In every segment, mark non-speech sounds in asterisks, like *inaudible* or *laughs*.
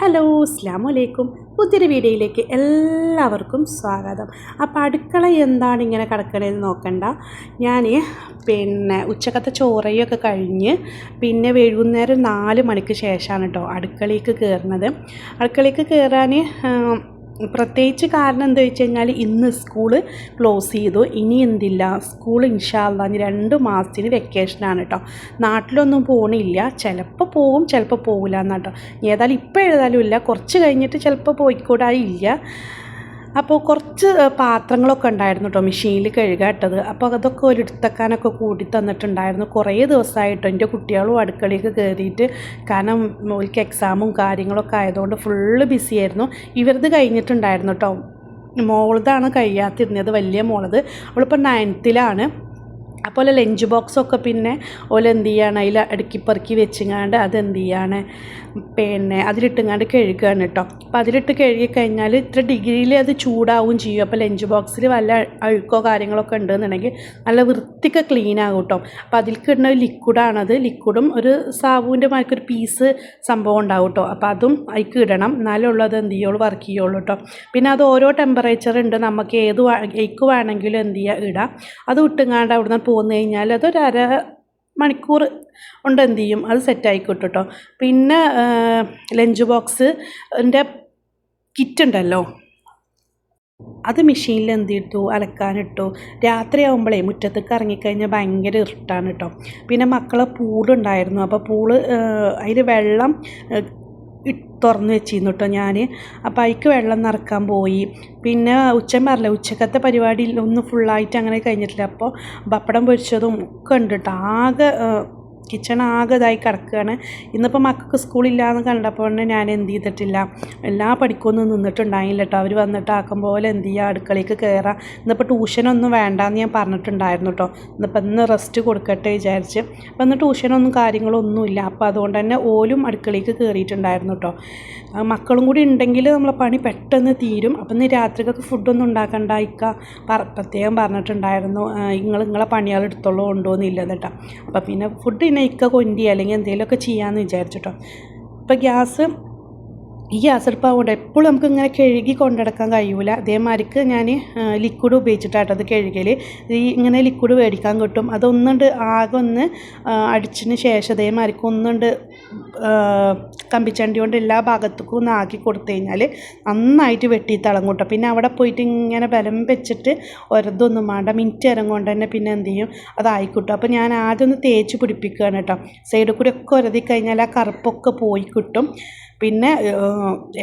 Hello അസ്ലാം വലൈക്കും പുതിയൊരു വീഡിയോയിലേക്ക് എല്ലാവർക്കും സ്വാഗതം. അപ്പോൾ അടുക്കള എന്താണ് ഇങ്ങനെ കിടക്കണതെന്ന് നോക്കണ്ട. ഞാൻ പിന്നെ ഉച്ചക്കത്തെ ചോറയൊക്കെ കഴിഞ്ഞ് പിന്നെ വൈകുന്നേരം നാല് മണിക്ക് ശേഷമാണ് കേട്ടോ അടുക്കളയ്ക്ക് കയറുന്നത് അടുക്കളയ്ക്ക് കയറാൻ പ്രത്യേകിച്ച് കാരണം എന്താ വെച്ച് കഴിഞ്ഞാൽ ഇന്ന് സ്കൂൾ ക്ലോസ് ചെയ്തു. ഇനി എന്തില്ല? സ്കൂൾ ഇൻഷാല്ല രണ്ട് മാസത്തിന് വെക്കേഷനാണ് കേട്ടോ നാട്ടിലൊന്നും പോകണില്ല ചിലപ്പോൾ പോവും ചിലപ്പോൾ പോകില്ല എന്നാട്ടോ ഏതായാലും ഇപ്പോൾ എഴുതാലും ഇല്ല. കുറച്ച് കഴിഞ്ഞിട്ട് ചിലപ്പോൾ പോയിക്കൂടായില്ല. അപ്പോൾ കുറച്ച് പാത്രങ്ങളൊക്കെ ഉണ്ടായിരുന്നു കേട്ടോ മെഷീനിൽ കഴുകാട്ടത് അപ്പോൾ അതൊക്കെ ഒരു എടുത്തക്കാനൊക്കെ കൂടി തന്നിട്ടുണ്ടായിരുന്നു. കുറേ ദിവസമായിട്ടോ എന്റെ കുട്ടികളും അടുക്കളയൊക്കെ കയറിയിട്ട് കാരണം ഓൽക്ക് എക്സാമും കാര്യങ്ങളൊക്കെ ആയതുകൊണ്ട് ഫുള്ള് ബിസി ആയിരുന്നു. ഇവരത് കഴിഞ്ഞിട്ടുണ്ടായിരുന്നു കേട്ടോ മോളതാണ് കഴിയാത്തിരുന്നത് വലിയ മോളത്. അവളിപ്പോൾ നയൻത്തിലാണ് അപ്പോൾ ലഞ്ച് ബോക്സൊക്കെ പിന്നെ ഓലെന്ത് ചെയ്യാണ് അതിൽ അടുക്കി പെറുക്കി വെച്ചിങ്ങാണ്ട് അതെന്ത് ചെയ്യാണ് പിന്നെ അതിലിട്ടുങ്ങാണ്ട് കഴുകുകയാണ് കേട്ടോ അപ്പോൾ അതിലിട്ട് കഴുകി കഴിഞ്ഞാൽ ഇത്ര ഡിഗ്രിയിൽ അത് ചൂടാവും ചെയ്യും. അപ്പോൾ ലഞ്ച് ബോക്സിൽ വല്ല അഴുക്കോ കാര്യങ്ങളൊക്കെ ഉണ്ടെന്നുണ്ടെങ്കിൽ നല്ല വൃത്തിക്ക് ക്ലീൻ ആകും കേട്ടോ അപ്പോൾ അതിലേക്ക് ഇടുന്ന ലിക്വിഡാണത് ലിക്വിഡും ഒരു സാബുവിന്റെ മാർക്ക് ഒരു പീസ് സംഭവം ഉണ്ടാവും കേട്ടോ അപ്പോൾ അതും അതിക്ക് ഇടണം. എന്നാലേ ഉള്ളത് എന്ത് ചെയ്യുള്ളൂ വർക്ക് ചെയ്യുള്ളൂ കേട്ടോ പിന്നെ അത് ഓരോ ടെമ്പറേച്ചർ ഉണ്ട്. നമുക്ക് ഏത് വേണമെങ്കിലും എന്ത് ചെയ്യുക ഇടാം. അത് ഇട്ടുങ്ങാണ്ട് അവിടുന്ന് പോന്നു കഴിഞ്ഞാൽ അതൊരു അര മണിക്കൂർ കൊണ്ട് എന്ത് ചെയ്യും? അത് സെറ്റായി കിട്ടും കേട്ടോ പിന്നെ ലഞ്ച് ബോക്സ് എന്റെ കിറ്റ് ഉണ്ടല്ലോ. അത് മെഷീനിൽ എന്ത് ചെയ്തു അലക്കാനിട്ടു രാത്രിയാകുമ്പോഴേ മുറ്റത്തേക്ക് ഇറങ്ങിക്കഴിഞ്ഞാൽ ഭയങ്കര ഇരുട്ടാണ് കേട്ടോ പിന്നെ മക്കളെ പൂളുണ്ടായിരുന്നു അപ്പോൾ പൂൾ അതിൽ വെള്ളം തുറന്ന് വെച്ചിരുന്നു കേട്ടോ ഞാൻ അപ്പോൾ അതിക്ക് വെള്ളം നിറക്കാൻ പോയി. പിന്നെ ഉച്ച പറഞ്ഞില്ല ഉച്ചക്കത്തെ പരിപാടി ഒന്നും ഫുള്ളായിട്ട് അങ്ങനെ കഴിഞ്ഞിട്ടില്ല. അപ്പോൾ പപ്പടം പൊരിച്ചതും ഒക്കെ ഉണ്ട് കേട്ടോ ആകെ കിച്ചൺ ആകെ ഇതായി കിടക്കുകയാണ്. ഇന്നിപ്പോൾ മക്കൾക്ക് സ്കൂളില്ലാന്ന് കണ്ടപ്പോൾ ഞാൻ എന്ത് ചെയ്തിട്ടില്ല. എല്ലാ പഠിക്കൊന്നും നിന്നിട്ടുണ്ടായില്ല കേട്ടോ അവർ വന്നിട്ട് ആക്കും പോലെ എന്ത് ചെയ്യുക അടുക്കളയ്ക്ക് കയറാം ഇന്നിപ്പോൾ ട്യൂഷനൊന്നും വേണ്ടാന്ന് ഞാൻ പറഞ്ഞിട്ടുണ്ടായിരുന്നു കേട്ടോ ഇന്നിപ്പോൾ ഇന്ന് റെസ്റ്റ് കൊടുക്കട്ടെ വിചാരിച്ച്. അപ്പോൾ ഇന്ന് ട്യൂഷനൊന്നും കാര്യങ്ങളൊന്നുമില്ല അപ്പോൾ അതുകൊണ്ട് തന്നെ ഓലും അടുക്കളയ്ക്ക് കയറിയിട്ടുണ്ടായിരുന്നു കേട്ടോ മക്കളും കൂടി ഉണ്ടെങ്കിൽ നമ്മളെ പണി പെട്ടെന്ന് തീരും. അപ്പം ഇന്ന് രാത്രിക്കൊക്കെ ഫുഡൊന്നും ഉണ്ടാക്കണ്ടായിക്ക പ്രത്യേകം പറഞ്ഞിട്ടുണ്ടായിരുന്നു. നിങ്ങൾ നിങ്ങളെ പണികൾ എടുത്തോളൂ കൊണ്ടുപോകുന്നില്ല കേട്ടോ അപ്പോൾ പിന്നെ ഫുഡ് ഇന്നെ ഇക്ക കൊണ്ടി അല്ലെങ്കിൽ എന്തെങ്കിലുമൊക്കെ ചെയ്യാമെന്ന് വിചാരിച്ചിട്ടോ. ഇപ്പോൾ ഗ്യാസ് ഈ ഗ്യാസ് അടുപ്പാവുകൊണ്ട് എപ്പോഴും നമുക്ക് ഇങ്ങനെ കഴുകി കൊണ്ടെടുക്കാൻ കഴിയൂല. അതേമാതിരിക്ക് ഞാൻ ലിക്വിഡ് ഉപയോഗിച്ചിട്ടാട്ടോ അത് കഴുകൽ ഈ ഇങ്ങനെ ലിക്വിഡ് മേടിക്കാൻ കിട്ടും. അതൊന്നുണ്ട് ആകെ ഒന്ന് അടിച്ചതിന് ശേഷം അതേമാതിരിക്ക് ഒന്നുണ്ട് കമ്പിച്ചണ്ടി കൊണ്ട് എല്ലാ ഭാഗത്തേക്കും ഒന്ന് ആക്കി കൊടുത്തു കഴിഞ്ഞാൽ നന്നായിട്ട് വെട്ടി തളം കേട്ടോ. പിന്നെ അവിടെ പോയിട്ട് ഇങ്ങനെ ബലം വെച്ചിട്ട് ഒരതൊന്നും വേണ്ട മിനിറ്റ് നേരം കൊണ്ട് തന്നെ പിന്നെ എന്ത് ചെയ്യും? അതായിക്കിട്ടും അപ്പോൾ ഞാൻ ആദ്യം ഒന്ന് തേച്ച് പിടിപ്പിക്കുകയാണ് കേട്ടോ. സൈഡിൽ കൂടി ഒക്കെ ഒരതി കഴിഞ്ഞാൽ ആ കറുപ്പൊക്കെ പോയി കിട്ടും. പിന്നെ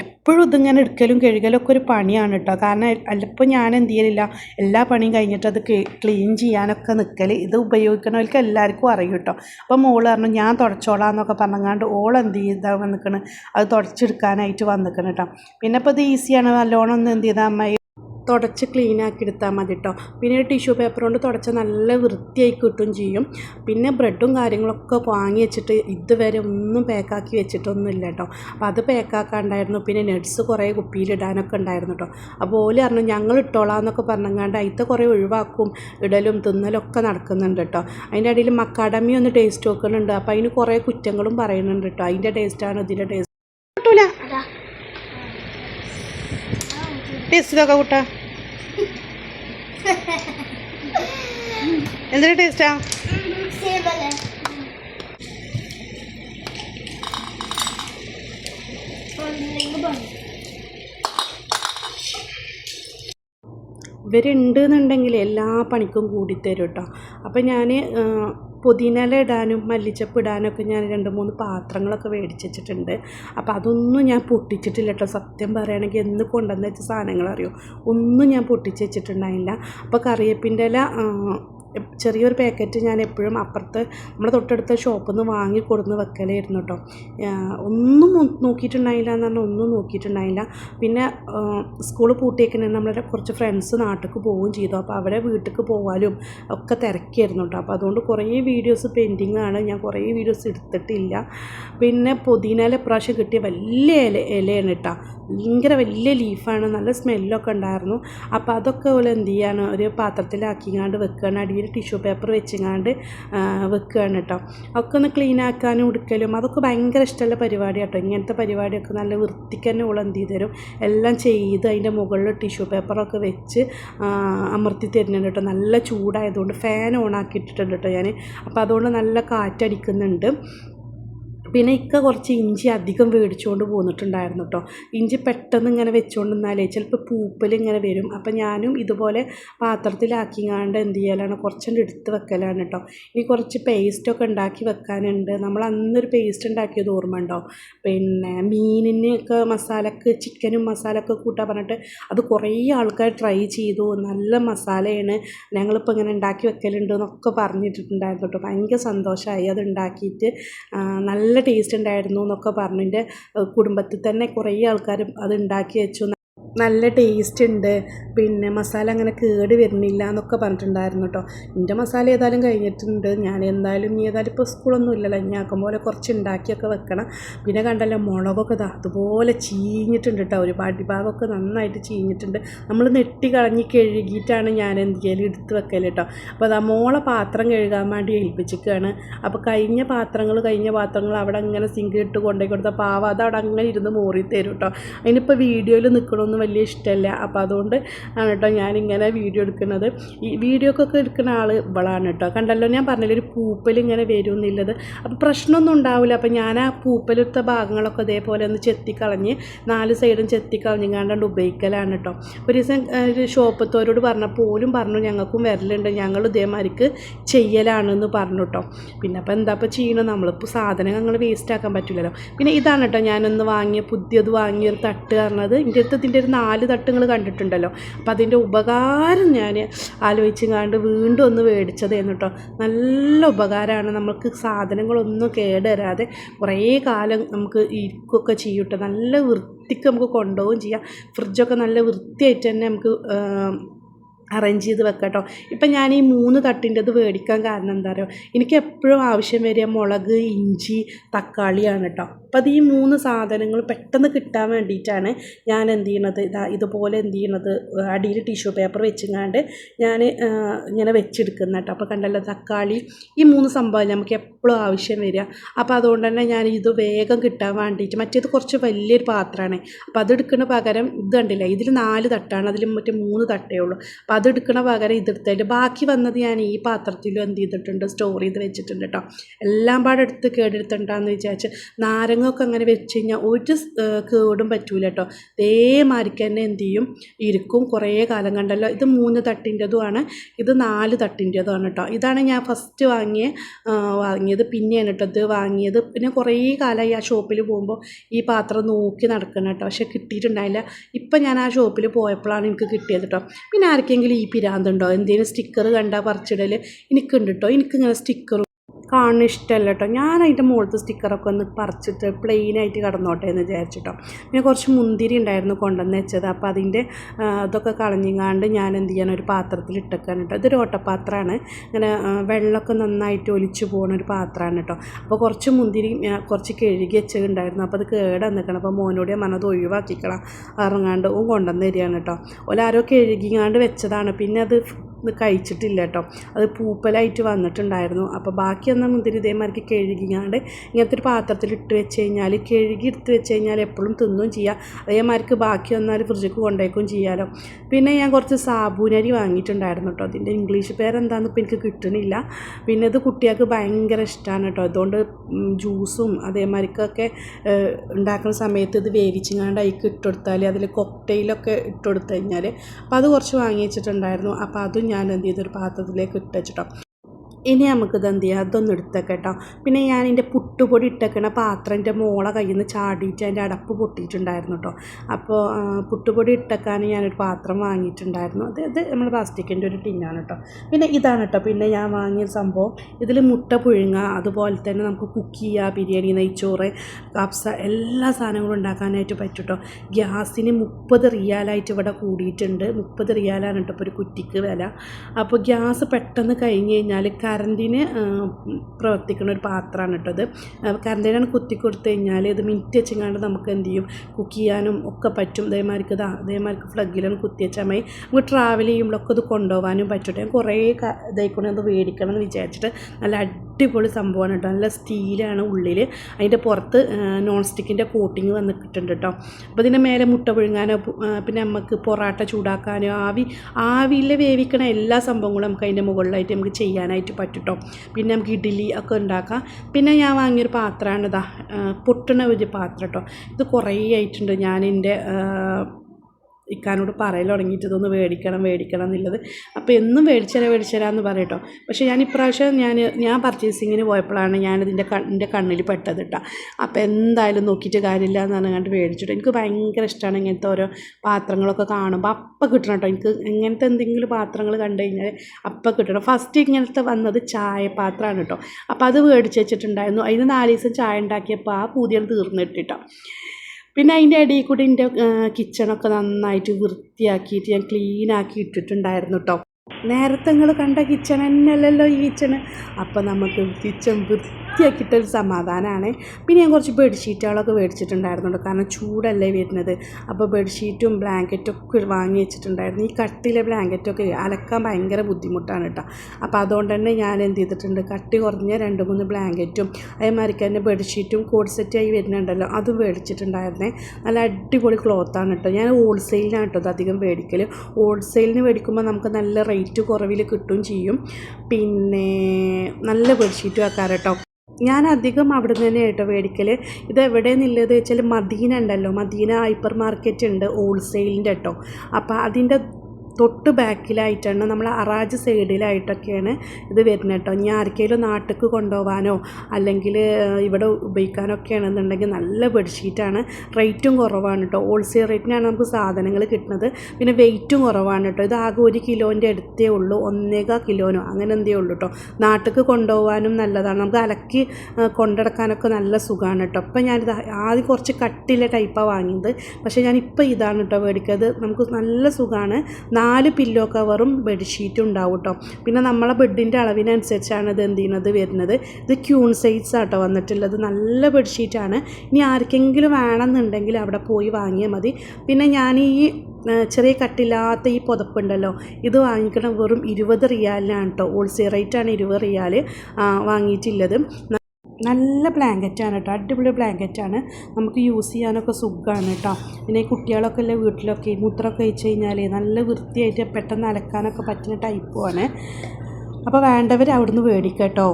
എപ്പോഴും ഇതിങ്ങനെ എടുക്കലും കഴുകലൊക്കെ ഒരു പണിയാണ് കേട്ടോ. കാരണം അല്ലപ്പോൾ ഞാൻ എന്ത് ചെയ്യലില്ല. എല്ലാ പണിയും കഴിഞ്ഞിട്ട് അത് ക്ലീൻ ചെയ്യാനൊക്കെ നിൽക്കൽ ഇത് ഉപയോഗിക്കണവർക്ക് എല്ലാവർക്കും അറിയും കേട്ടോ. അപ്പോൾ മോൾ പറഞ്ഞു ഞാൻ തുടച്ചോളാം എന്നൊക്കെ പറഞ്ഞങ്ങാണ്ട് ഓൾ എന്ത് ചെയ്താൽ വന്നിക്കണ്? അത് തുടച്ചെടുക്കാനായിട്ട് വന്നിക്കണം കേട്ടോ. പിന്നെ ഇപ്പോൾ ഇത് ഈസിയാണ് നല്ലോണം ഒന്ന് എന്ത് ചെയ്താൽ അമ്മ തുടച്ച് ക്ലീൻ ആക്കി എടുത്താൽ മതി കേട്ടോ പിന്നെ ടിഷ്യൂ പേപ്പർ കൊണ്ട് തുടച്ച് നല്ല വൃത്തിയായി കിട്ടും ചെയ്യും. പിന്നെ ബ്രെഡും കാര്യങ്ങളൊക്കെ വാങ്ങി വെച്ചിട്ട് ഇതുവരെ ഒന്നും പാക്കാക്കി വെച്ചിട്ടൊന്നുമില്ല കേട്ടോ അപ്പോൾ അത് പാക്കാക്കാണ്ടായിരുന്നു പിന്നെ നട്ട്സ് കുറേ കുപ്പിയിലിടാനൊക്കെ ഉണ്ടായിരുന്നു കേട്ടോ അപ്പോൾ ഓൽ പറഞ്ഞു ഞങ്ങൾ ഇട്ടോളാം എന്നൊക്കെ പറഞ്ഞങ്ങാണ്ട് അതിത്തെ കുറേ ഒഴിവാക്കും ഇടലും തിന്നലൊക്കെ നടക്കുന്നുണ്ട് കേട്ടോ അതിന്റെ ഇടയിൽ മക്കാഡമി ഒന്ന് ടേസ്റ്റ് നോക്കുന്നുണ്ട്. അപ്പോൾ അതിന് കുറേ കുറ്റങ്ങളും പറയുന്നുണ്ട് കേട്ടോ അതിന്റെ ടേസ്റ്റാണ് ഇതിന്റെ ടേസ്റ്റ് കിട്ടൂല. ടേസ്റ്റ് നോക്കാം കൂട്ടാ. *laughs* എന്തൊരു ടേസ്റ്റാ? ഇവരുണ്ട് എന്നുണ്ടെങ്കിൽ എല്ലാ പണിക്കും കൂടിത്തരും കേട്ടോ. അപ്പം ഞാൻ പുതിനയില ഇടാനും മല്ലിച്ചപ്പ് ഞാൻ രണ്ട് മൂന്ന് പാത്രങ്ങളൊക്കെ മേടിച്ച് വെച്ചിട്ടുണ്ട്. അപ്പോൾ അതൊന്നും ഞാൻ പൊട്ടിച്ചിട്ടില്ല കേട്ടോ. സത്യം പറയുകയാണെങ്കിൽ എന്ന് കൊണ്ടുവന്ന് വെച്ച സാധനങ്ങൾ അറിയോ ഒന്നും ഞാൻ പൊട്ടിച്ച് വെച്ചിട്ടുണ്ടായില്ല. അപ്പോൾ കറിവേപ്പിന്റെ ഇല ചെറിയൊരു പാക്കറ്റ് ഞാൻ എപ്പോഴും അപ്പുറത്ത് നമ്മുടെ തൊട്ടടുത്ത ഷോപ്പിൽ നിന്ന് വാങ്ങി കൊടുന്ന് വെക്കലായിരുന്നു കേട്ടോ. ഒന്നും നോക്കിയിട്ടുണ്ടായില്ല എന്ന് പറഞ്ഞാൽ ഒന്നും നോക്കിയിട്ടുണ്ടായില്ല. പിന്നെ സ്കൂൾ പൂട്ടിയേക്കുന്ന നമ്മളുടെ കുറച്ച് ഫ്രണ്ട്സ് നാട്ടിലേക്ക് പോവുകയും ചെയ്തു. അപ്പോൾ അവരെ വീട്ടിലേക്ക് പോകാനും ഒക്കെ തിരക്കിയായിരുന്നു കേട്ടോ. അപ്പോൾ അതുകൊണ്ട് കുറേ വീഡിയോസ് പെൻഡിങ് ആണ്. ഞാൻ കുറേ വീഡിയോസ് എടുത്തിട്ടില്ല. പിന്നെ പുതിനയില പ്രാവശ്യം കിട്ടിയ വലിയ ഇല ഇലയാണ് കേട്ടോ. ഭയങ്കര വലിയ ലീഫാണ് നല്ല സ്മെല്ലൊക്കെ ഉണ്ടായിരുന്നു. അപ്പോൾ അതൊക്കെ പോലെ എന്ത് ചെയ്യാണ് ഒരു പാത്രത്തിലാക്കിങ്ങാണ്ട് വെക്കുകയാണ്. അടിയിൽ ടിഷ്യൂ ടിഷ്യൂ പേപ്പർ വെച്ചിങ്ങാണ്ട് വെക്കുകയാണ് കേട്ടോ ഒക്കെ ഒന്ന് ക്ലീൻ ആക്കാനും ഉടുക്കലും അതൊക്കെ ഭയങ്കര ഇഷ്ടമുള്ള പരിപാടി കേട്ടോ ഇങ്ങനത്തെ പരിപാടിയൊക്കെ നല്ല വൃത്തിക്ക് തന്നെ എന്ത് തരും എല്ലാം ചെയ്ത് അതിന്റെ മുകളിൽ ടിഷ്യൂ പേപ്പറൊക്കെ വെച്ച് അമർത്തി തരുന്നുണ്ട് കേട്ടോ നല്ല ചൂടായതുകൊണ്ട് ഫാൻ ഓൺ ആക്കിയിട്ടിട്ടുണ്ട് കേട്ടോ ഞാൻ അപ്പോൾ അതുകൊണ്ട് നല്ല കാറ്റടിക്കുന്നുണ്ട്. പിന്നെ ഇക്ക കുറച്ച് ഇഞ്ചി അധികം മേടിച്ചുകൊണ്ട് പോന്നിട്ടുണ്ടായിരുന്നു കേട്ടോ ഇഞ്ചി പെട്ടെന്ന് ഇങ്ങനെ വെച്ചുകൊണ്ടിരുന്നാലേ ചിലപ്പോൾ പൂപ്പൽ ഇങ്ങനെ വരും. അപ്പം ഞാനും ഇതുപോലെ പാത്രത്തിലാക്കി പാത്രത്തിലാക്കിങ്ങാണ്ട് എന്ത് ചെയ്യലാണ് കുറച്ചുകൊണ്ട് എടുത്ത് വെക്കലാണ് കേട്ടോ ഇനി കുറച്ച് പേസ്റ്റൊക്കെ ഉണ്ടാക്കി വെക്കാനുണ്ട്. നമ്മൾ അന്നൊരു പേസ്റ്റ് ഉണ്ടാക്കിയത് ഓർമ്മ ഉണ്ടോ? പിന്നെ മീനിനൊക്കെ മസാലക്ക് ചിക്കനും മസാലയൊക്കെ കൂട്ടാൻ പറഞ്ഞിട്ട് അത് കുറേ ആൾക്കാർ ട്രൈ ചെയ്തു. നല്ല മസാലയാണ്. ഞങ്ങളിപ്പോൾ ഇങ്ങനെ ഉണ്ടാക്കി വെക്കലുണ്ട് എന്നൊക്കെ പറഞ്ഞിട്ടുണ്ടായിരുന്നു കേട്ടോ ഭയങ്കര സന്തോഷമായി അത് ഉണ്ടാക്കിയിട്ട് ആ, നല്ല ടേസ്റ്റ് ഉണ്ടായിരുന്നു എന്നൊക്കെ പറഞ്ഞു എന്റെ കുടുംബത്തിൽ തന്നെ കുറേ ആൾക്കാരും അത് ഉണ്ടാക്കി വെച്ചു. നല്ല ടേസ്റ്റ് ഉണ്ട്. പിന്നെ മസാല അങ്ങനെ കേട് വരുന്നില്ല എന്നൊക്കെ പറഞ്ഞിട്ടുണ്ടായിരുന്നു കേട്ടോ എന്റെ മസാല ഏതായാലും കഴിഞ്ഞിട്ടുണ്ട്. ഞാൻ എന്തായാലും ഇനി ഏതായാലും ഇപ്പോൾ സ്കൂളൊന്നും ഇല്ലല്ലോ. ഇനി പോലെ കുറച്ച് ഉണ്ടാക്കിയൊക്കെ വെക്കണം. പിന്നെ കണ്ടല്ലോ മുളകൊക്കെ ഇതാ അതുപോലെ ചീഞ്ഞിട്ടുണ്ട് കേട്ടോ ഒരു ഭാഗമൊക്കെ നന്നായിട്ട് ചീഞ്ഞിട്ടുണ്ട്. നമ്മൾ നെട്ടി കളഞ്ഞ് കഴുകിയിട്ടാണ് ഞാൻ എന്ത് ചെയ്യൽ എടുത്ത് വെക്കൽ കേട്ടോ അപ്പോൾ അതാ മോളെ പാത്രം കഴുകാൻ വേണ്ടി ഏൽപ്പിച്ചിരിക്കുകയാണ് അപ്പോൾ കഴിഞ്ഞ പാത്രങ്ങൾ കഴിഞ്ഞ പാത്രങ്ങൾ അവിടെ അങ്ങനെ സിങ്ക് ഇട്ട് കൊണ്ടുപോയി കൊടുത്ത പാവ അത് അവിടെ അങ്ങനെ ഇരുന്ന് മോറി തരും കേട്ടോ അതിനിപ്പോൾ വീഡിയോയിൽ നിൽക്കണമെന്ന് വലിയ ഇഷ്ടമല്ല. അപ്പോൾ അതുകൊണ്ട് ആണ് കേട്ടോ ഞാനിങ്ങനെ വീഡിയോ എടുക്കുന്നത്. ഈ വീഡിയോക്കൊക്കെ എടുക്കുന്ന ആൾ ഇവളാണ് കേട്ടോ. കണ്ടല്ലോ ഞാൻ പറഞ്ഞില്ല ഒരു പൂപ്പൽ ഇങ്ങനെ വരുമെന്നുള്ളത്. അപ്പോൾ പ്രശ്നമൊന്നും ഉണ്ടാവില്ല. അപ്പോൾ ഞാൻ ആ പൂപ്പലെടുത്ത ഭാഗങ്ങളൊക്കെ ഇതേപോലെ ഒന്ന് ചെത്തിക്കളഞ്ഞ് നാല് സൈഡും ചെത്തിക്കളഞ്ഞ് കണ്ടുകൊണ്ട് ഉപയോഗിക്കലാണ് കേട്ടോ. ഒരു ദിവസം ഒരു ഷോപ്പത്തോരോട് പറഞ്ഞപ്പോൾ പോലും പറഞ്ഞു ഞങ്ങൾക്കും വരലുണ്ട്. ഞങ്ങൾ ഇതേമാതിരിക്ക് ചെയ്യലാണെന്ന് പറഞ്ഞു കേട്ടോ. പിന്നെ അപ്പോൾ എന്താ ഇപ്പോൾ ചെയ്യണം? നമ്മളിപ്പോൾ സാധനം ഞങ്ങൾ വേസ്റ്റ് ആക്കാൻ പറ്റില്ലല്ലോ. പിന്നെ ഇതാണ് കേട്ടോ ഞാനൊന്ന് വാങ്ങിയ പുതിയത് വാങ്ങിയൊരു തട്ട് പറഞ്ഞത്. എന്റെ അടുത്ത് ഇതിന്റെ ഒരു നാല് തട്ടുകൾ കണ്ടിട്ടുണ്ടല്ലോ. അപ്പോൾ അതിന്റെ ഉപകാരം ഞാൻ ആലോചിച്ചുങ്ങാണ്ട് വീണ്ടും ഒന്ന് മേടിച്ചതേന്ന് കേട്ടോ. നല്ല ഉപകാരമാണ് നമുക്ക് സാധനങ്ങളൊന്നും കേടുവരാതെ കുറേ കാലം നമുക്ക് ഇരിക്കുകയൊക്കെ ചെയ്യൂട്ടോ നല്ല വൃത്തിക്ക് നമുക്ക് കൊണ്ടുപോവുകയും ചെയ്യാം. ഫ്രിഡ്ജൊക്കെ നല്ല വൃത്തിയായിട്ട് തന്നെ നമുക്ക് അറേഞ്ച് ചെയ്ത് വെക്കട്ടോ കേട്ടോ. ഇപ്പം ഞാൻ ഈ മൂന്ന് തട്ടിന്റെത് മേടിക്കാൻ കാരണം എന്താ പറയുക എനിക്ക് എപ്പോഴും ആവശ്യം വരിക മുളക് ഇഞ്ചി തക്കാളിയാണ് കേട്ടോ. അപ്പം ഈ മൂന്ന് സാധനങ്ങൾ പെട്ടെന്ന് കിട്ടാൻ വേണ്ടിയിട്ടാണ് ഞാൻ എന്ത് ചെയ്യണത്? ഇതാ ഇതുപോലെ എന്ത് ചെയ്യണത്? അടിയിൽ ടിഷ്യൂ പേപ്പർ വെച്ചിങ്ങാണ്ട് ഞാൻ ഇങ്ങനെ വെച്ചെടുക്കുന്ന കേട്ടോ അപ്പോൾ കണ്ടല്ലോ തക്കാളി ഈ മൂന്ന് സംഭവം നമുക്ക് എപ്പോഴും ആവശ്യം വരിക. അപ്പോൾ അതുകൊണ്ട് തന്നെ ഞാൻ ഇത് വേഗം കിട്ടാൻ വേണ്ടിയിട്ട് മറ്റേത് കുറച്ച് വലിയൊരു പാത്രമാണ്. അപ്പോൾ അതെടുക്കുന്ന പകരം ഇത് കണ്ടില്ല? ഇതിൽ നാല് തട്ടാണ്. അതിൽ മറ്റേ മൂന്ന് തട്ടേ ഉള്ളൂ. അപ്പോൾ എടുക്കുന്ന പകരം ഇതെടുത്തതിൽ ബാക്കി വന്നത് ഞാൻ ഈ പാത്രത്തിലും എന്ത് ചെയ്തിട്ടുണ്ട്? സ്റ്റോർ ചെയ്ത് വെച്ചിട്ടുണ്ട് കേട്ടോ എല്ലാം പാടെ എടുത്ത് കേടെടുത്തിട്ടുണ്ടാന്ന് വിചാരിച്ച് നാരങ്ങൊക്കെ അങ്ങനെ വെച്ച് കഴിഞ്ഞാൽ ഒരു കേടും പറ്റൂല കേട്ടോ ഇതേമാതിരിക്ക് തന്നെ എന്ത് ചെയ്യും? ഇരിക്കും കുറേ കാലം കണ്ടല്ലോ. ഇത് മൂന്ന് തട്ടിന്റെതുമാണ്. ഇത് നാല് തട്ടിന്റെതുമാണ് കേട്ടോ ഇതാണ് ഞാൻ ഫസ്റ്റ് വാങ്ങിയ വാങ്ങിയത്. പിന്നെയാണ് കേട്ടോ ഇത് വാങ്ങിയത്. പിന്നെ കുറേ കാലമായി ആ ഷോപ്പിൽ പോകുമ്പോൾ ഈ പാത്രം നോക്കി നടക്കണം കേട്ടോ പക്ഷെ കിട്ടിയിട്ടുണ്ടായില്ല. ഇപ്പം ഞാൻ ആ ഷോപ്പിൽ പോയപ്പോഴാണ് എനിക്ക് കിട്ടിയത് കേട്ടോ പിന്നെ ആർക്കെങ്കിലും ഈ പിരാന്തുണ്ടോ എന്തെങ്കിലും സ്റ്റിക്കർ കണ്ടാൽ പറിച്ചിടൽ എനിക്കുണ്ട് കേട്ടോ എനിക്കിങ്ങനെ സ്റ്റിക്കർ കാണുന്ന ഇഷ്ടമല്ല കേട്ടോ ഞാൻ അതിന്റെ മുകളിലത്തെ സ്റ്റിക്കറൊക്കെ ഒന്ന് പറിച്ചിട്ട് പ്ലെയിനായിട്ട് കടന്നോട്ടെ എന്ന് വിചാരിച്ചിട്ടോ. പിന്നെ കുറച്ച് മുന്തിരി ഉണ്ടായിരുന്നു കൊണ്ടുവന്ന് വെച്ചത്. അപ്പോൾ അതിന്റെ അതൊക്കെ കളഞ്ഞിങ്ങാണ്ട് ഞാൻ എന്ത് ചെയ്യാൻ ഒരു പാത്രത്തിൽ ഇട്ടേക്കാൻ കേട്ടോ ഇതൊരു ഓട്ടപാത്രമാണ്. ഇങ്ങനെ വെള്ളമൊക്കെ നന്നായിട്ട് ഒലിച്ചു പോകുന്ന ഒരു പാത്രമാണ് കേട്ടോ അപ്പോൾ കുറച്ച് മുന്തിരി കുറച്ച് കഴുകി വെച്ചിട്ടുണ്ടായിരുന്നു അപ്പോൾ അത് കേടാൻ നിൽക്കണം. അപ്പോൾ മോനോട് ഞാൻ പറഞ്ഞത് ഒഴിവാക്കിക്കണം ഇറങ്ങാണ്ട് ഓ കൊണ്ടുവന്ന് തരികയാണ് കേട്ടോ ഓലാരോ കഴുകിങ്ങാണ്ട് വെച്ചതാണ്. പിന്നെ അത് ഇത് കഴിച്ചിട്ടില്ല കേട്ടോ. അത് പൂപ്പലായിട്ട് വന്നിട്ടുണ്ടായിരുന്നു. അപ്പോൾ ബാക്കി വന്ന മുന്തിരി ഇതേമാർക്ക് കഴുകിയാണ്ട് ഇങ്ങനത്തെ ഒരു പാത്രത്തിൽ ഇട്ട് വെച്ച് കഴിഞ്ഞാൽ കഴുകി എടുത്ത് വെച്ച് കഴിഞ്ഞാൽ എപ്പോഴും തിന്നും ചെയ്യാം. അതേമാർക്ക് ബാക്കി വന്നാൽ ഫ്രിഡ്ജിക്ക് കൊണ്ടേക്കും ചെയ്യാമല്ലോ പിന്നെ ഞാൻ കുറച്ച് സാബൂനരി വാങ്ങിയിട്ടുണ്ടായിരുന്നു കേട്ടോ. അതിന്റെ ഇംഗ്ലീഷ് പേരെന്താണെന്ന് ഇപ്പോൾ എനിക്ക് കിട്ടണില്ല. പിന്നെ ഇത് കുട്ടികൾക്ക് ഭയങ്കര ഇഷ്ടമാണ് കേട്ടോ. അതുകൊണ്ട് ജ്യൂസും അതേമാതിരിക്കൊക്കെ ഏഹ്, ഉണ്ടാക്കുന്ന സമയത്ത് ഇത് വേവിച്ചിങ്ങാണ്ട് അതിക്ക് ഇട്ടുകൊടുത്താൽ അതിൽ കൊക്ടെയിലൊക്കെ ഇട്ടുകൊടുത്തു കഴിഞ്ഞാൽ അപ്പോൾ അത് കുറച്ച് വാങ്ങി വെച്ചിട്ടുണ്ടായിരുന്നു. അപ്പോൾ അതും ഞാൻ എന്ത് ചെയ്തു ഒരു പാത്രത്തിലേക്ക് ഇട്ട് വെച്ചിട്ടോ. ഇനി നമുക്കിത് എന്ത് ചെയ്യാം? അതൊന്നും എടുത്തേക്കാം കേട്ടോ പിന്നെ ഞാൻ എന്റെ പുട്ടുപൊടി ഇട്ടേക്കണ പാത്രം എന്റെ മോളെ കയ്യിൽ നിന്ന് ചാടിയിട്ട് അതിന്റെ അടപ്പ് പൊട്ടിയിട്ടുണ്ടായിരുന്നു കേട്ടോ. അപ്പോൾ പുട്ടുപൊടി ഇട്ടേക്കാൻ ഞാനൊരു പാത്രം വാങ്ങിയിട്ടുണ്ടായിരുന്നു. അത് ഇത് നമ്മൾ പ്ലാസ്റ്റിക്കിന്റെ ഒരു ടിന്നാണ് കേട്ടോ. പിന്നെ ഇതാണ് കേട്ടോ. പിന്നെ ഞാൻ വാങ്ങിയ സംഭവം. ഇതിൽ മുട്ട പുഴുങ്ങുക അതുപോലെ തന്നെ നമുക്ക് കുക്ക് ചെയ്യുക ബിരിയാണി നെയ്ച്ചോറ് കപ്സ എല്ലാ സാധനങ്ങളും ഉണ്ടാക്കാനായിട്ട് പറ്റും കേട്ടോ. ഗ്യാസിന് മുപ്പത് റിയാലായിട്ട് ഇവിടെ കൂടിയിട്ടുണ്ട്. മുപ്പത് റിയാലാണ് കേട്ടോ ഇപ്പോൾ ഒരു കുറ്റിക്ക് വില. അപ്പോൾ ഗ്യാസ് പെട്ടെന്ന് കഴിഞ്ഞ് കഴിഞ്ഞാൽ കറണ്ടിന് പ്രവർത്തിക്കുന്ന ഒരു പാത്രമാണ് കേട്ടോ ഇത് കറണ്ടിനാണ് കുത്തി കൊടുത്തു കഴിഞ്ഞാൽ ഇത് മിനിറ്റ് വെച്ചെങ്ങാണ്ട് നമുക്ക് എന്ത് ചെയ്യും? കുക്ക് ചെയ്യാനും ഒക്കെ പറ്റും. ഇതേമാതിരിക്ക് ഇതാ ഇതേമാതിരിക്ക് ഫ്ലഗിലാണ് കുത്തി വെച്ചാൽ മതി. നമുക്ക് ട്രാവൽ ചെയ്യുമ്പോഴൊക്കെ ഇത് കൊണ്ടുപോകാനും പറ്റട്ടെ. ഞാൻ കുറേ ഇതായിക്കൊണ്ട് അത് മേടിക്കണം എന്ന് വിചാരിച്ചിട്ട് നല്ല അടിപൊളി സംഭവമാണ് കേട്ടോ. നല്ല സ്റ്റീലാണ് ഉള്ളിൽ അതിന്റെ പുറത്ത് നോൺ സ്റ്റിക്കിന്റെ കോട്ടിങ് വന്നിട്ടുണ്ട് കേട്ടോ. അപ്പോൾ ഇതിന്റെ മേലെ മുട്ട പുഴുങ്ങാനോ പിന്നെ നമുക്ക് പൊറാട്ട ചൂടാക്കാനോ ആവി ആവിയിൽ വേവിക്കണ എല്ലാ സംഭവങ്ങളും നമുക്ക് അതിന്റെ മുകളിലായിട്ട് നമുക്ക് ചെയ്യാനായിട്ട് പറ്റും കേട്ടോ. പിന്നെ നമുക്ക് ഇഡ്ഡലി ഒക്കെ ഉണ്ടാക്കാം. പിന്നെ ഞാൻ വാങ്ങിയൊരു പാത്രമാണ് ഇതാ പൊട്ടണ ഒരു പാത്രം കേട്ടോ. ഇത് കുറേ ആയിട്ടുണ്ട്. ഞാൻ ഇക്കാനോട് പറയൽ തുടങ്ങിയിട്ട് ഇതൊന്ന് മേടിക്കണം മേടിക്കണം എന്നുള്ളത്. അപ്പോൾ എന്നും മേടിച്ചരാ മേടിച്ചരാ എന്ന് പറയട്ടോ പക്ഷേ ഞാൻ ഇപ്രാവശ്യം ഞാൻ ഞാൻ പർച്ചേസിങ്ങിന് പോയപ്പോഴാണ് ഞാനിതിന്റെ കണ്ണിന്റെ കണ്ണിൽ പെട്ടത് കേട്ടോ. അപ്പോൾ എന്തായാലും നോക്കിയിട്ട് കാര്യമില്ല എന്നാണ് കണ്ട് മേടിച്ചിട്ട് എനിക്ക് ഭയങ്കര ഇഷ്ടമാണ് ഇങ്ങനത്തെ ഓരോ പാത്രങ്ങളൊക്കെ കാണുമ്പോൾ അപ്പം കിട്ടണം കേട്ടോ. എനിക്ക് ഇങ്ങനത്തെ എന്തെങ്കിലും പാത്രങ്ങൾ കണ്ടു കഴിഞ്ഞാൽ അപ്പം കിട്ടണം. ഫസ്റ്റ് ഇങ്ങനത്തെ വന്നത് ചായ പാത്രമാണ് കേട്ടോ. അപ്പോൾ അത് മേടിച്ച് വെച്ചിട്ടുണ്ടായിരുന്നു. അതിന് നാല് ദിവസം ചായ ഉണ്ടാക്കിയപ്പോൾ ആ പൂതിയാണ് തീർന്നിട്ട് കേട്ടോ പിന്നെ അതിന്റെ ഇടയിൽ കൂടി എന്റെ കിച്ചണൊക്കെ നന്നായിട്ട് വൃത്തിയാക്കിയിട്ട് ഞാൻ ക്ലീൻ ആക്കി ഇട്ടിട്ടുണ്ടായിരുന്നു കേട്ടോ നേരത്തെ നിങ്ങൾ കണ്ട കിച്ചൺ തന്നെയല്ലല്ലോ ഈ കിച്ചണ് അപ്പം നമുക്ക് കിച്ചൺ വൃത്തിയാക്കിയിട്ടൊരു സമാധാനമാണ് പിന്നെ ഞാൻ കുറച്ച് ബെഡ്ഷീറ്റുകളൊക്കെ മേടിച്ചിട്ടുണ്ടായിരുന്നുണ്ട്. കാരണം ചൂടല്ലേ വരുന്നത്. അപ്പോൾ ബെഡ്ഷീറ്റും ബ്ലാങ്കറ്റും ഒക്കെ വാങ്ങി വെച്ചിട്ടുണ്ടായിരുന്നു. ഈ കട്ടിലെ ബ്ലാങ്കറ്റൊക്കെ അലക്കാൻ ഭയങ്കര ബുദ്ധിമുട്ടാണ് കേട്ടോ. അപ്പോൾ അതുകൊണ്ട് തന്നെ ഞാൻ എന്ത് ചെയ്തിട്ടുണ്ട് കട്ടി കുറഞ്ഞ രണ്ട് മൂന്ന് ബ്ലാങ്കറ്റും അതേമാതിരി തന്നെ ബെഡ്ഷീറ്റും കോഡ് സെറ്റായി വരുന്നുണ്ടല്ലോ അതും മേടിച്ചിട്ടുണ്ടായിരുന്നേ. നല്ല അടിപൊളി ക്ലോത്താണ് കേട്ടോ. ഞാൻ ഹോൾസെയിലാണ് കേട്ടോ അത് അധികം മേടിക്കൽ ഹോൾസെയിലിന് മേടിക്കുമ്പോൾ നമുക്ക് നല്ല റേറ്റ് കുറവിൽ കിട്ടും ചെയ്യും. പിന്നെ നല്ല ബെഡ്ഷീറ്റും ആക്കാറ് കേട്ടോ. ഞാൻ അധികം അവിടെ നിന്ന് തന്നെ കേട്ടോ മേടിക്കൽ ഇത് എവിടെയെന്നുള്ളത് വെച്ചാൽ മദീന ഉണ്ടല്ലോ മദീന ഹൈപ്പർ മാർക്കറ്റ് ഉണ്ട് ഹോൾസെയിലിന്റെ കേട്ടോ അപ്പോൾ അതിന്റെ തൊട്ട് ബാക്കിലായിട്ടാണ് നമ്മൾ അറാജ് സൈഡിലായിട്ടൊക്കെയാണ് ഇത് വരുന്നത് കേട്ടോ. ഇനി ആർക്കെങ്കിലും നാട്ടിക്ക് കൊണ്ടുപോകാനോ അല്ലെങ്കിൽ ഇവിടെ ഉപയോഗിക്കാനൊക്കെ ആണെന്നുണ്ടെങ്കിൽ നല്ല ബെഡ്ഷീറ്റാണ്. റേറ്റും കുറവാണ് കേട്ടോ. ഹോൾസെയിൽ റേറ്റിനാണ് നമുക്ക് സാധനങ്ങൾ കിട്ടുന്നത്. പിന്നെ വെയിറ്റും കുറവാണ് കേട്ടോ. ഇത് ആകെ ഒരു കിലോന്റെ അടുത്തേ ഉള്ളൂ. ഒന്നേകാ കിലോനോ അങ്ങനെ എന്തേ ഉള്ളൂ കേട്ടോ. നാട്ടിക്ക് കൊണ്ടുപോകാനും നല്ലതാണ്. നമുക്ക് അലക്കി കൊണ്ടുനടക്കാനൊക്കെ നല്ല സുഖമാണ് കേട്ടോ. അപ്പം ഞാനിത് ആദ്യം കുറച്ച് കട്ടിയുള്ള ടൈപ്പാണ് വാങ്ങിയത്. പക്ഷേ ഞാനിപ്പോൾ ഇതാണ് കേട്ടോ മേടിക്കുന്നത്. നമുക്ക് നല്ല സുഖമാണ് നാല് പില്ലോ കവറും ബെഡ്ഷീറ്റും ഉണ്ടാവും കേട്ടോ പിന്നെ നമ്മളെ ബെഡിന്റെ അളവിനനുസരിച്ചാണ് ഇത് എന്ത് ചെയ്യുന്നത് വരുന്നത്. ഇത് ക്യൂൺ സൈസ് ആട്ടോ വന്നിട്ടുള്ളത്. നല്ല ബെഡ്ഷീറ്റാണ് ഇനി ആർക്കെങ്കിലും വേണമെന്നുണ്ടെങ്കിൽ അവിടെ പോയി വാങ്ങിയാൽ മതി. പിന്നെ ഞാൻ ഈ ചെറിയ കട്ടില്ലാത്ത ഈ പുതപ്പുണ്ടല്ലോ ഇത് വാങ്ങിക്കണം വെറും ഇരുപത് റിയാലിനാണ് കേട്ടോ ഹോൾസെയിൽ റേറ്റാണ് ഇരുപത് റിയാൽ വാങ്ങിയിട്ടുള്ളത്. നല്ല ബ്ലാങ്കറ്റാണ് കേട്ടോ. അടിപൊളി ബ്ലാങ്കറ്റാണ് നമുക്ക് യൂസ് ചെയ്യാനൊക്കെ സുഖമാണ് കേട്ടോ. പിന്നെ ഈ കുട്ടികളൊക്കെ അല്ലേ വീട്ടിലൊക്കെ മൂത്രമൊക്കെ വെച്ച് കഴിഞ്ഞാൽ നല്ല വൃത്തിയായിട്ട് പെട്ടെന്ന് അലക്കാനൊക്കെ പറ്റുന്ന ടൈപ്പുമാണ് അപ്പോൾ വേണ്ടവർ അവിടുന്ന് മേടിക്കാം കേട്ടോ.